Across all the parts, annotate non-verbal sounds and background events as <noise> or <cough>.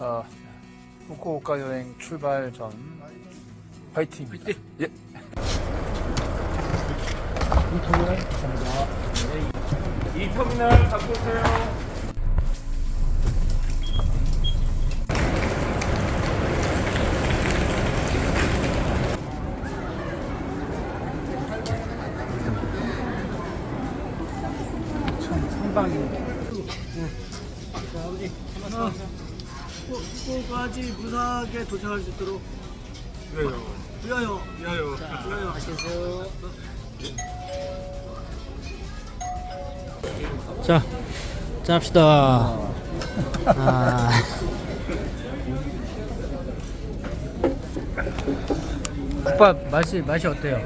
자, 후쿠오카 여행 출발 전 화이팅입니다. 예. 이 터미널 갖고 오세요. 도착할 수 있도록 위하여. 위하여 위하여. 위하여 하시죠. 자, 짭시다. 아. 국밥 맛이 맛이 어때요?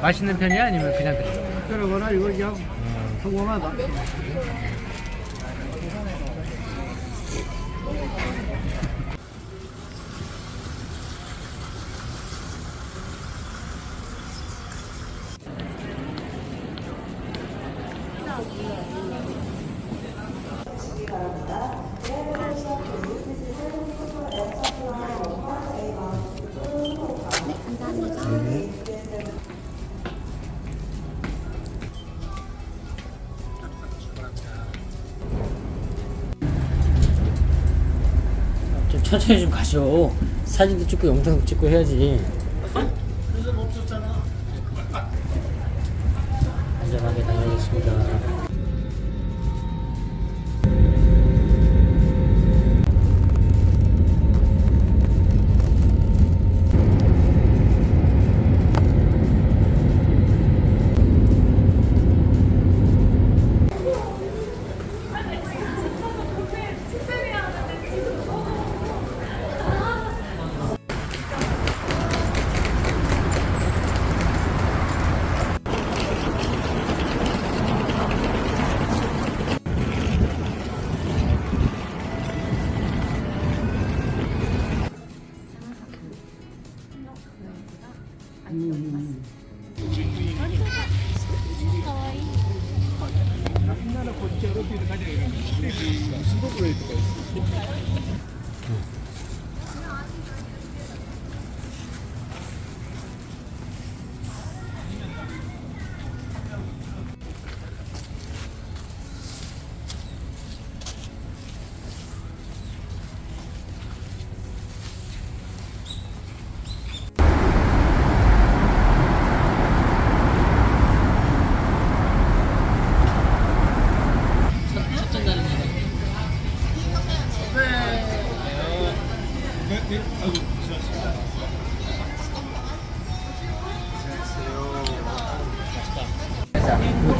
맛있는 편이야 아니면 그냥 그래? 그러거나 이거 그냥 성공하다. 천천히 좀 가죠. 사진도 찍고 영상도 찍고 해야지.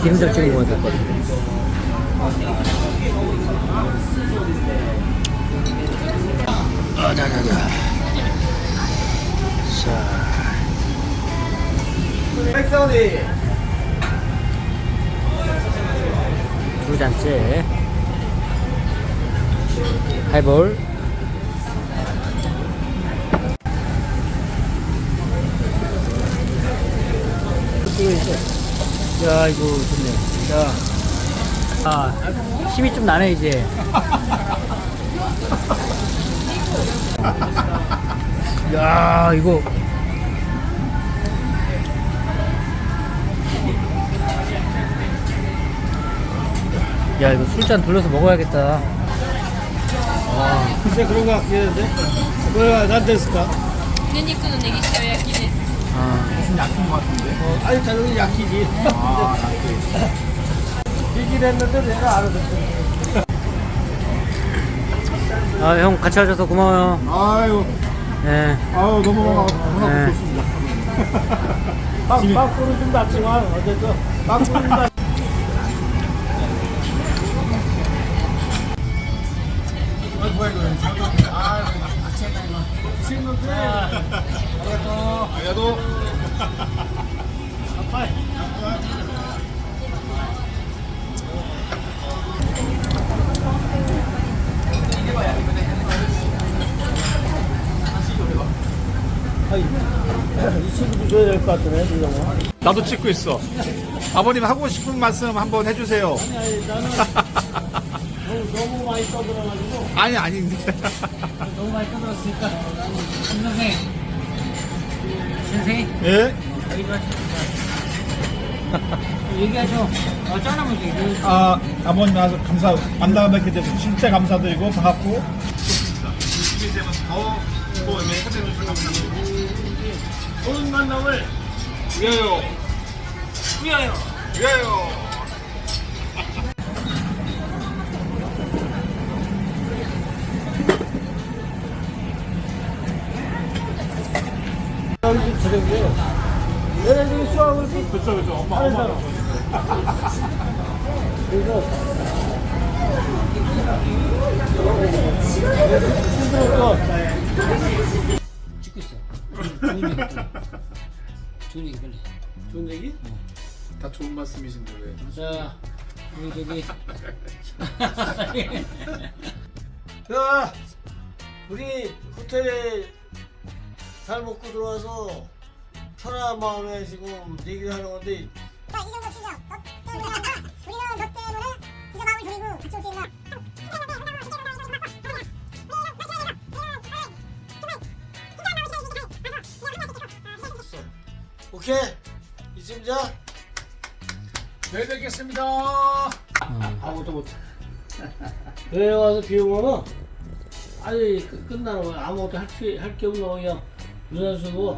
기름장 찍어 먹어야 될 것 같아. 아, 자, 자, 자. 자. 백사우디. 두 잔째. 하이볼. 이거 이제. 야, 이거 좋네. 야. 아, 힘이 좀 나네, 이제. 야, 이거. 야, 이거 술잔 돌려서 먹어야겠다. 글쎄 그런 거 같긴 한데. 뭐야 난 됐을까? 胸肉のネギ塩焼きです。 아. 어, 아니 당연히 약이지. 얘기를 했는데 내가 알아듣지. 아, 형 같이 와줘서 고마워요. 아유, 예. 아유 너무 너무 네. 좋습니다. <laughs> 빵 빵꾸는 좀 났지만 어쨌든 빵꾸는 좀 났. 것 같으네, 이 영화. 나도 찍고 있어. 아버님 하고 싶은 말씀 한번 해주세요. 아니, 나는 너무, 너무 많이 떠들어가지고 <laughs> 아니 아닌데. 너무 많이 떠들었으니까 김 선생 선생 예? 얘기하죠 어, 얘기해 아, 아버님 나와서 감사, 만나 뵙게 돼서 진짜 감사드리고 반갑고. 이게 되면 더, 더 애매해서 감사드리고. 좋은 만남을 위하여. 위하여. 위하여. 여기 집 저녁이에요 내가 지금 수학을 또 그쵸, 그쵸. 엄마, 하잖아 그래서 찍고 있어 좋은 얘기 좋은 얘기 빨리 좋은 얘기? 다 좋은 말씀이신데 왜? 자 우리 저기 <laughs> 야, 우리 호텔에 잘 먹고 들어와서 편안한 마음에 지금 얘기를 하는 건데 자, 이 정도 치죠. 너 때문에 우리는 너 때문에 진짜 마음을 졸이고 같이 올 수 있나? 오케이 이쯤자 네 뵙겠습니다. 아무것도 못해 <laughs> 여기 와서 비 오면은 아니 끝- 끝나는 거야 아무것도 할게 없는 거야 유산 쓰고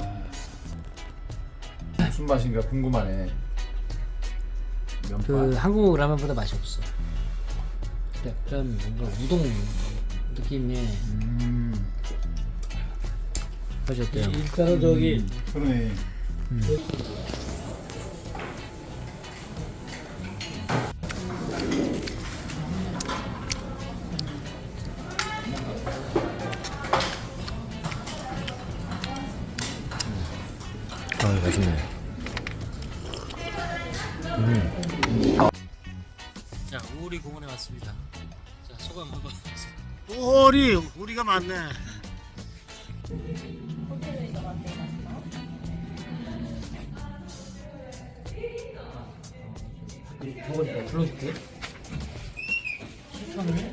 무슨 맛인가 궁금하네. 면발. 그 한국 라면보다 맛이 없어 약간 뭔가 우동 느낌의 음. 맛이 어때요? 일단은 저기 그러네. 아 맛있네. 자 우리 공원에 왔습니다. 자 소감 한번 우리 우리가 많네 저거 불러줄게. 7,000원 2025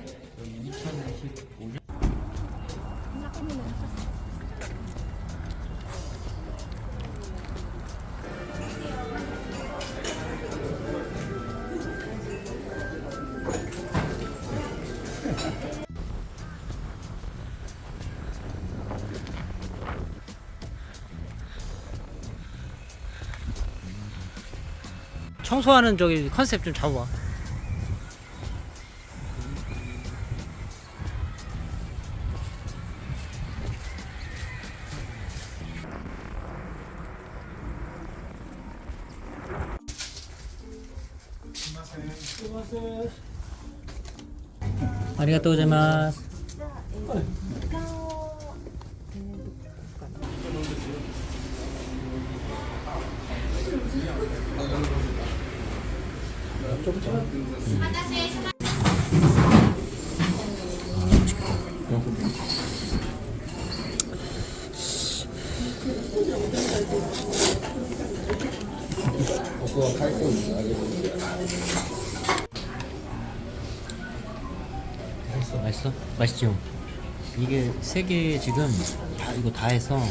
청소하는 저기 컨셉 좀 잡아봐. 아리가또 고자이마스. 맛있어, 맛있어? 맛있죠? 이게 세 개 지금 다 이거 다 해서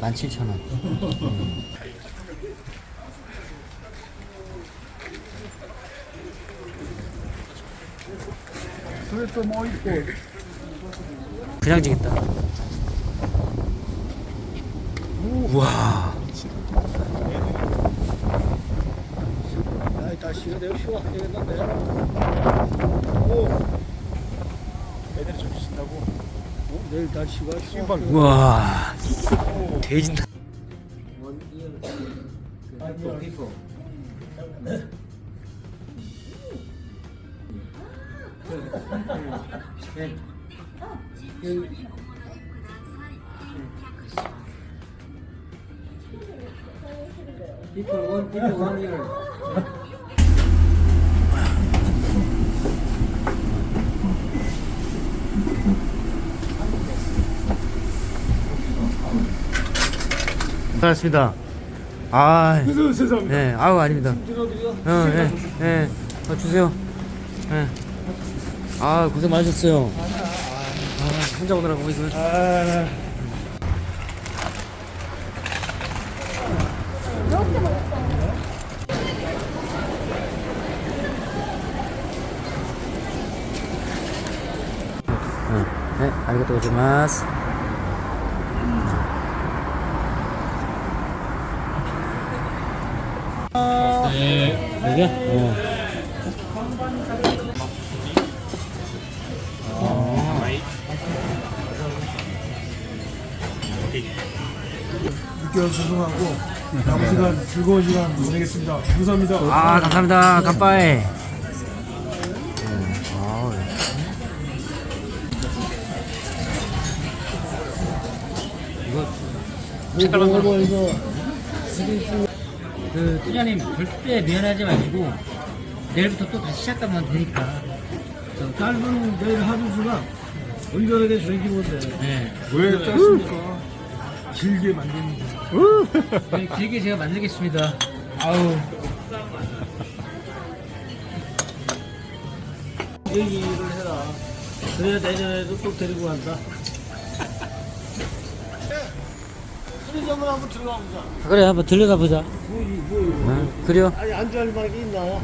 17,000원. 그 <laughs> 래 또뭐 있고. 그냥 지겠다. 우와. 내가 되겠는데 애들이 좀. 어? 내일 날씨가 휴가 우와. 돼지 타. People people 반갑습니다. 아, 네, 아우 아닙니다. 어, 예, 예, 어, 주세요. 예. 아 고생 많으셨어요. 혼자 오느라고 이거 아... 네, 알겠다 고자마스 네, 여기야? 네. 6개월 소송하고 남은 네. 시간 즐거운 시간 보내겠습니다. 감사합니다. 아 감사합니다. 깜빠이. 아, 예. 뭐, 뭐, 그 투자님 절대 미안하지 마시고 내일부터 또 다시 시작하면 되니까. 짧은 내일 하루 수가 온전하게 즐기고 돼. 네. 왜 짰습니까? 길게 만드는 거. 네, 길게 제가 만들겠습니다. 아우. 얘기를 해라. 그래야 내년에도 또 데리고 간다. 편의점을 한번 들어가 보자. 그래, 한번 들려가 보자. 뭐, 이- 뭐, 이거. 응, 그래요. 아니, 안주할 만한 게 있나? 어,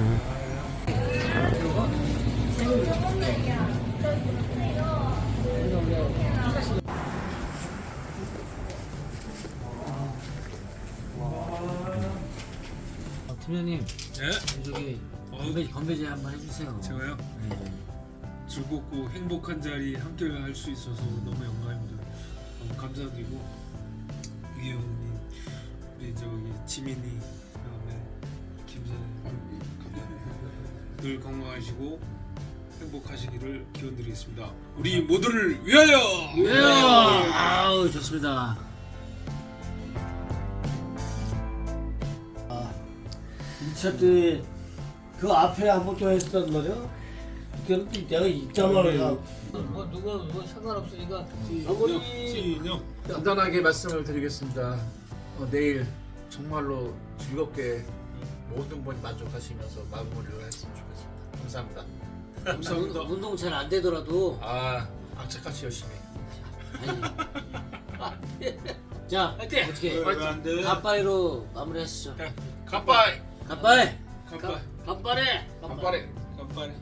팀장님, 네? 저기 건배 건배제 한번 해주세요. 제가요? 네. 즐겁고 행복한 자리 함께 할 수 있어서 너무 영광입니다. 너무 감사드리고 유경님, 우리 저기 지민이, 그다음에 김사님. 늘 건강하시고 행복하시기를 기원드리겠습니다. 우리 모두를 위하여! 네. 아우 좋습니다. 2차 때그 앞에 한 번 또 했었단 말이야? 그때는 또 내가 있잖아, 내가. 뭐 누가 뭐 상관없으니까 아버지. 간단하게 말씀을 드리겠습니다. 어, 내일 정말로 즐겁게 모든 분이 만족하시면서 마무리를 했으면 좋겠습니다. 감사합니다. 감사합니다. 운동 잘 안 되더라도 아, 악착같이 열심히. <laughs> 자 어떻게 갑바이로 마무리하시죠. 깜빠이! 갑바이. 간발, 갑바래. 깜빠이! 간발.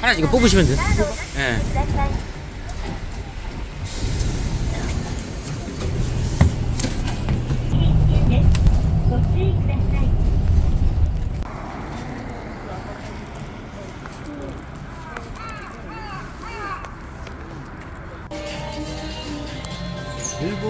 하나 이거 뽑으시면 돼. 예.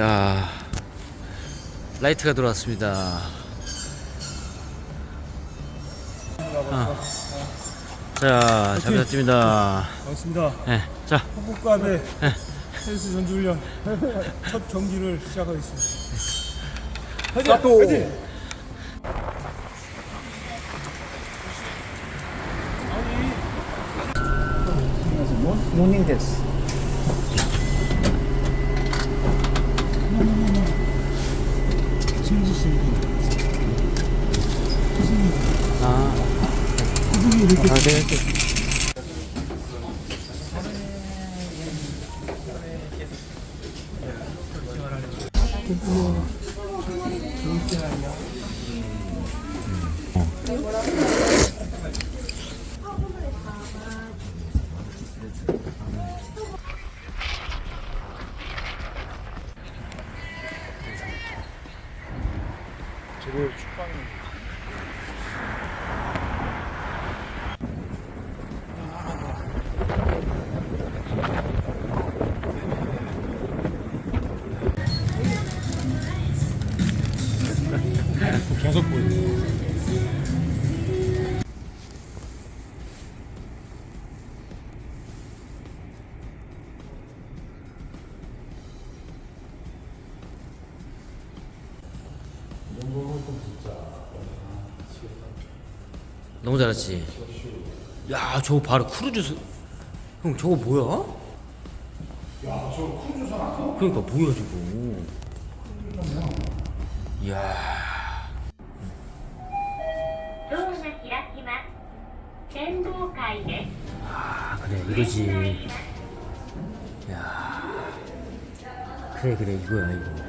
야, 라이트가 들어왔습니다. 아. 자, 잘 부탁드립니다. 반갑습니다. 네, 자, 호국갑의 헬스 전주훈련 <laughs> 첫 경기를 시작하겠습니다. 화이팅! 화이팅! 모닝 데스. 그걸 축방입니다. 너무 잘했지. 야, 저거 바로 크루즈. 선- 형, 저거 뭐야? 야, 저거 크루즈 선 아니야? 그러니까 뭐야 저거. 이야. ドアが開きます展望会です 아, 그래 이거지. 야. 그래 그래 이거야 이거.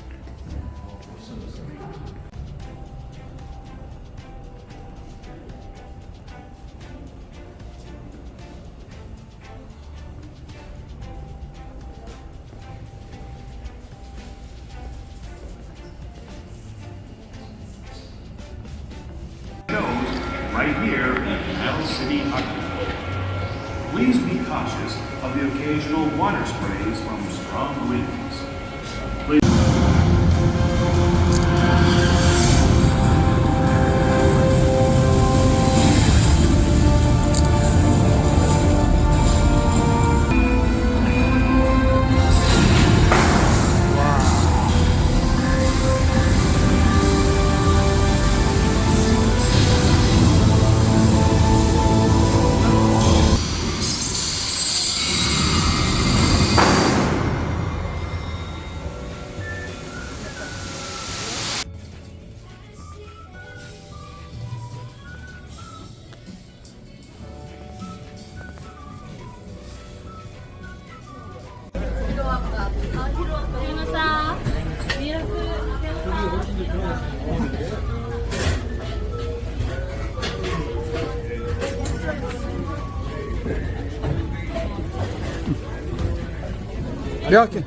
내가 할게.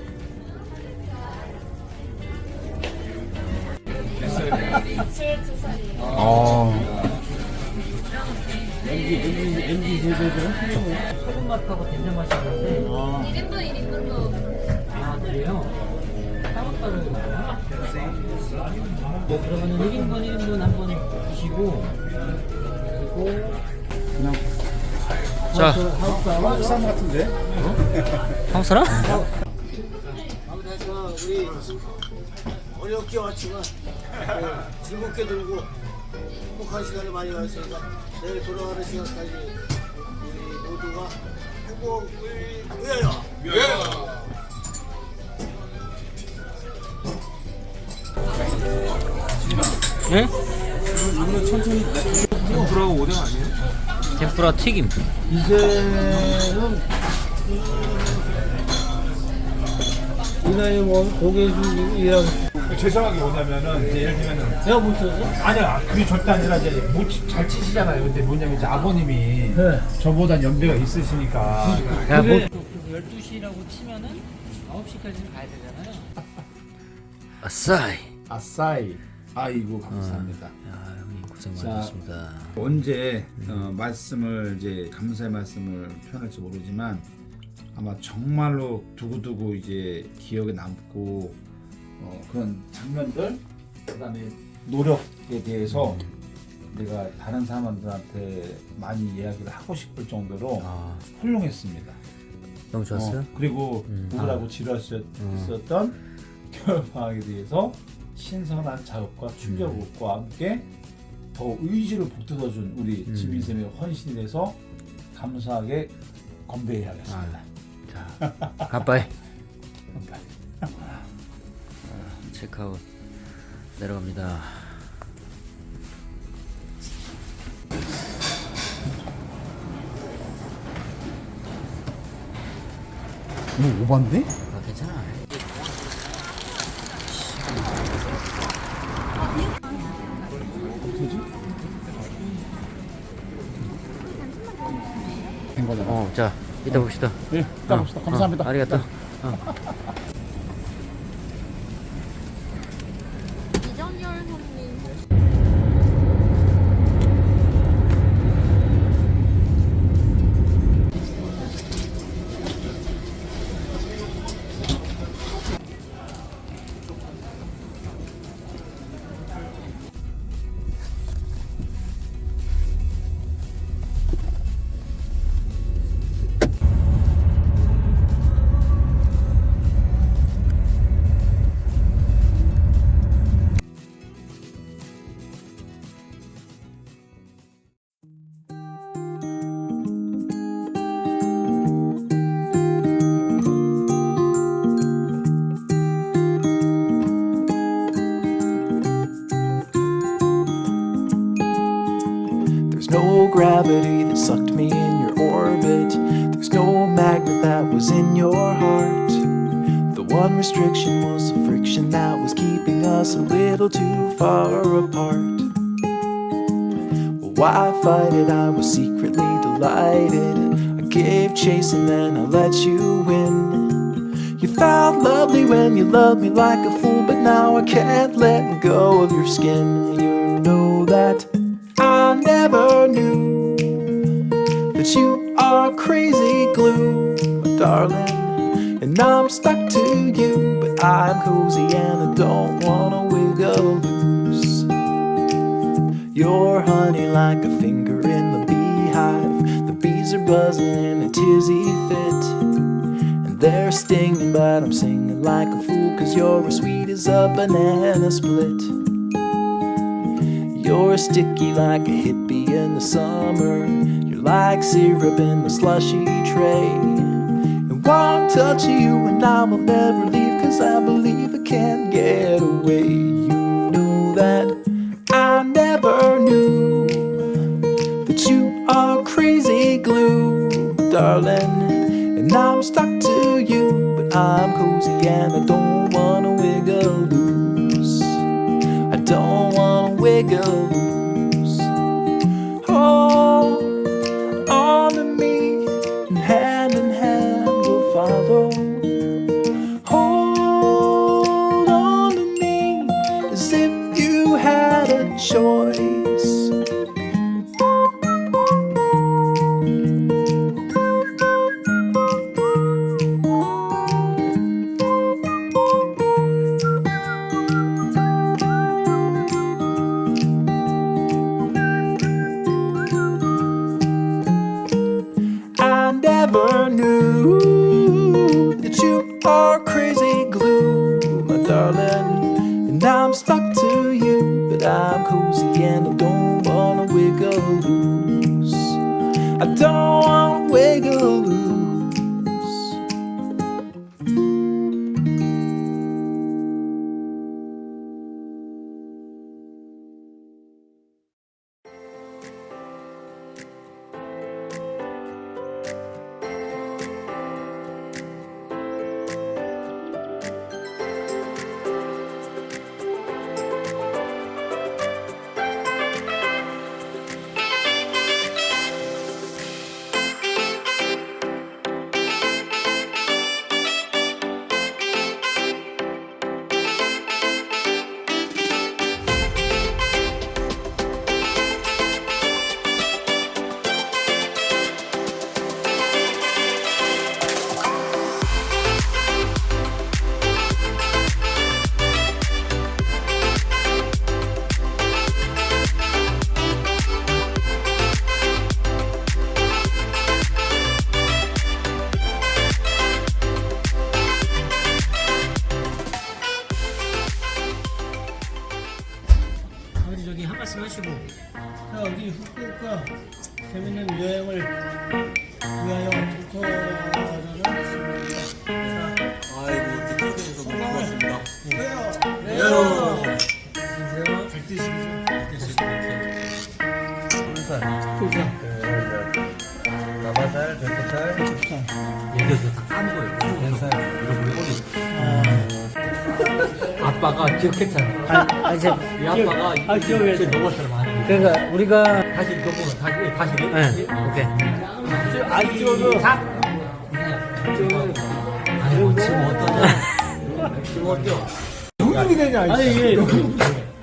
아, MG MG MG 세대들은 소금 맛하고 된장 맛이 나는데 1인분 1인분도 아 그래요? 따로따로 있나요? 뭐 그러면은 1인분 1인분 한 번 드시고 그리고 그냥 자, 하우스 쌈 같은데? 한국 사람? 어렵게 왔지만 어, 즐겁게 놀고 행복한 시간을 많이 가졌으니까 내일 돌아가는 시간까지 우리 모두가 행복을 위하여 예? 템프라가 오뎅 아니에요? 템프라 튀김. 이제는 이 나이 뭐 고개수 일하고 죄송한 게 뭐냐면은 이제 예를 들면은 내가 못 써서? 아니야 그게 절대 아니라 이제 못잘 치시잖아요. 근데 뭐냐면 이제 아버님이 네. 저보다 연배가 있으시니까 야, 뭐 12시라고 치면은 9시까지는 가야 되잖아요. 아싸이. 아싸이. 아이고 감사합니다. 야, 형님 고생 자. 많으셨습니다. 언제 어, 말씀을 이제 감사의 말씀을 표현할지 모르지만 아마 정말로 두고두고 이제 기억에 남고 어, 그런 장면들 그다음에 노력에 대해서 내가 다른 사람들한테 많이 이야기를 하고 싶을 정도로 아, 훌륭했습니다. 너무 좋았어요? 어, 그리고 음. 우울하고 지루했었던 겨울 방학에 대해서 신선한 자극과 충격과 함께 더 의지를 북돋아준 우리 음. 지민쌤의 헌신에 대해서 감사하게 건배해야겠습니다. 자. 건배. 체크아웃 내려갑니다. 뭐 오반데? 아, 괜찮아. 된 거잖아. 어, 자, 이따 봅시다. 네, 이따 봅시다. 감사합니다. 어, 아리가또. A little too far apart. Why fight it? I was secretly delighted. I gave chase and then I let you win. You felt lovely when you loved me like a fool, but now I can't let go of your skin. You know that I never knew that you are crazy glue, my darling. And I'm stuck to you, I'm cozy and I don't wanna wiggle loose. You're honey like a finger in the beehive. The bees are buzzing in a tizzy fit. And they're stinging, but I'm singing like a fool, cause you're as sweet as a banana split. You're sticky like a hippie in the summer. You're like syrup in the slushy tray. And one touch you and I will never leave, I believe I can't get away. You know that I never knew that you are crazy glue, darling. And I'm stuck to you, but I'm cozy and I don't wanna wiggle loose. I don't wanna wiggle loose. Hold 기억했잖아. 아, 아, 제, 이 아빠가 아, 기억해. 이제 넘었을 많이. 그러니까 우리가 다시 넘어, 다시, 다시. 네. 오케이. 안 찍어도 아이고, 지금 어떠냐? <laughs> 지금 어떠냐? 형님이 되냐? 아니 이게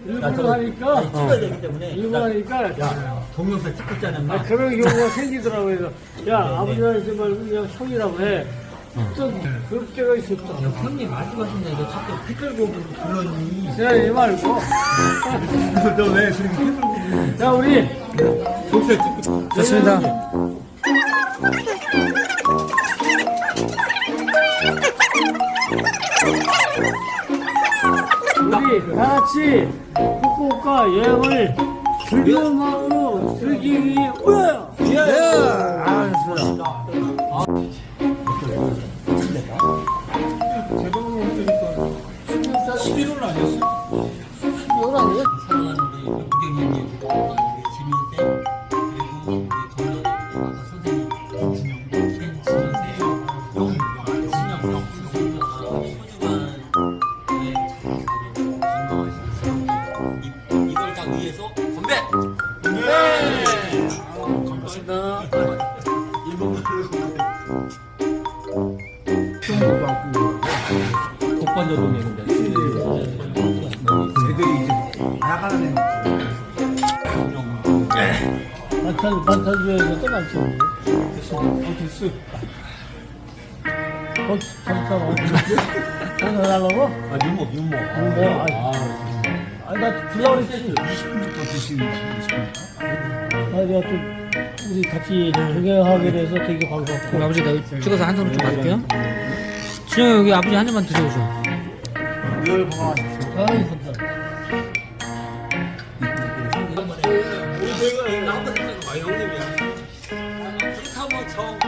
일부러 하니까 찍어야 되기 때문에. 일부러 하니까 야, 동영상 찍고 있잖아, 아, 마. 그런 경우가 생기더라고요. 그래서 야 아버지한테 말고 그냥 형이라고 해. 좀 그럴 때가 있었다. 야, 형님 말씀하신다. 이거 자꾸 피 끌고 그러니. 제가 이 말고. 너왜 그렇게 자 우리 좋습니다. 우리 다 같이 후쿠오카 여행을 즐거운 마음으로 즐기기 위하여. 아, 좋습니다. 중에서도 많지. 어, 됐어. 어, 잠깐만. 하나 달라고? 아, 유목, 유목. 뭐, 아, 아, 나 불러고 그랬지. 20분부터 드시는. 20분. 아, 내가 또, 우리 같이 동행하게 돼서 되게 그럼 반갑고. 아버지 나 찍어서 한 손으로 좀 받을게요. 진영 여기 아버지 한 입만 드셔보셔. 늘 건강하십시오. 아이, 그렇다면 정.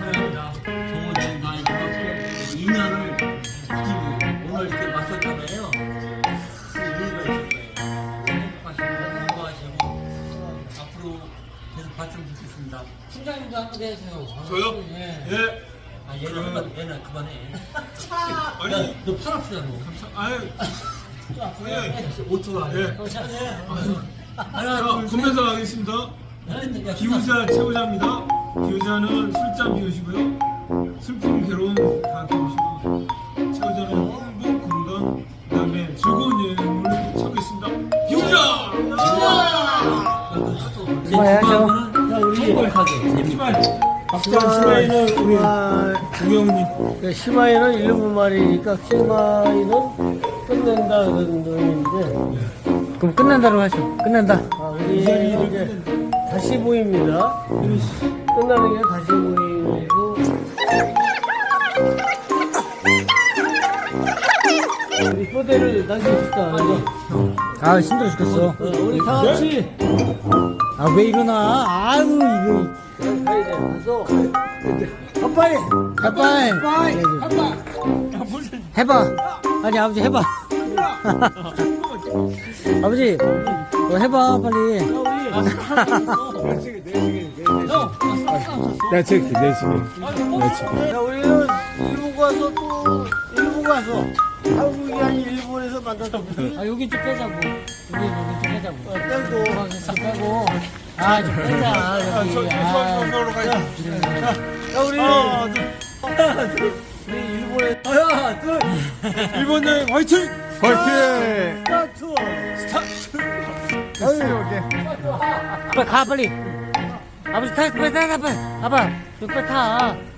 환영합니다. 정원님 나이 그렇게 2년을 지키고 오늘 이렇게 맞섰잖아요. 그 이유가 있을 거예요. 행복하시고 건강하시고 앞으로 계속 봤으면 좋겠습니다. 팀장님도 한마디 해주세요. 저요? 네. 예. 아 얘는 한마디 얘는 그만해. 아니, 야, 너 팔 아프잖아. 아유, 네. 5초 안에. 예. 하나, 자, 둘, 셋. 건면서 가겠습니다. 야, 기우자 최고자입니다. 기우자는 술잔 비우시고요. 슬픔, 괴로움 다 비우시고. 최고자는 행복, 건강, 그 다음에 즐거운 여행을 찾겠습니다. 기우자! 행복하게. 시마이는 우리 구경님. 그 시마이는 일본 말이니까 시마이는 끝낸다 그런 놈인데 그럼 끝난다로 하죠. 끝난다. 아, 우리 이제 다시 보입니다. 끝나는 게 다시 보이고 우리 포대를 남겨줄까? 아 힘들어 죽겠어. 어, 우리 다 같이 아 왜 일어나? 아유 이거. 가야 돼. 가서 가빠이 가빠이. 해봐. 아니 아버지 해봐. <laughs> 아버지 뭐 해봐 빨리. 내 체크, 내 체크. 자, 우리는 일본 가서 또 일본 가서 한국이 아닌 일본에서 만났다. 아 여기 좀 빼자고. 여기 여기 좀 빼자고. 어, 빼고 좀 빼고. 아좀 빼자. 여기. 아. 자, 우리 우리 일본에 하나, 둘. 일본 여행 화이팅! 화이팅! 스타트. 빨리 가 빨리. 아버지 타 빨리 타 빨리. 아빠 빨리 타.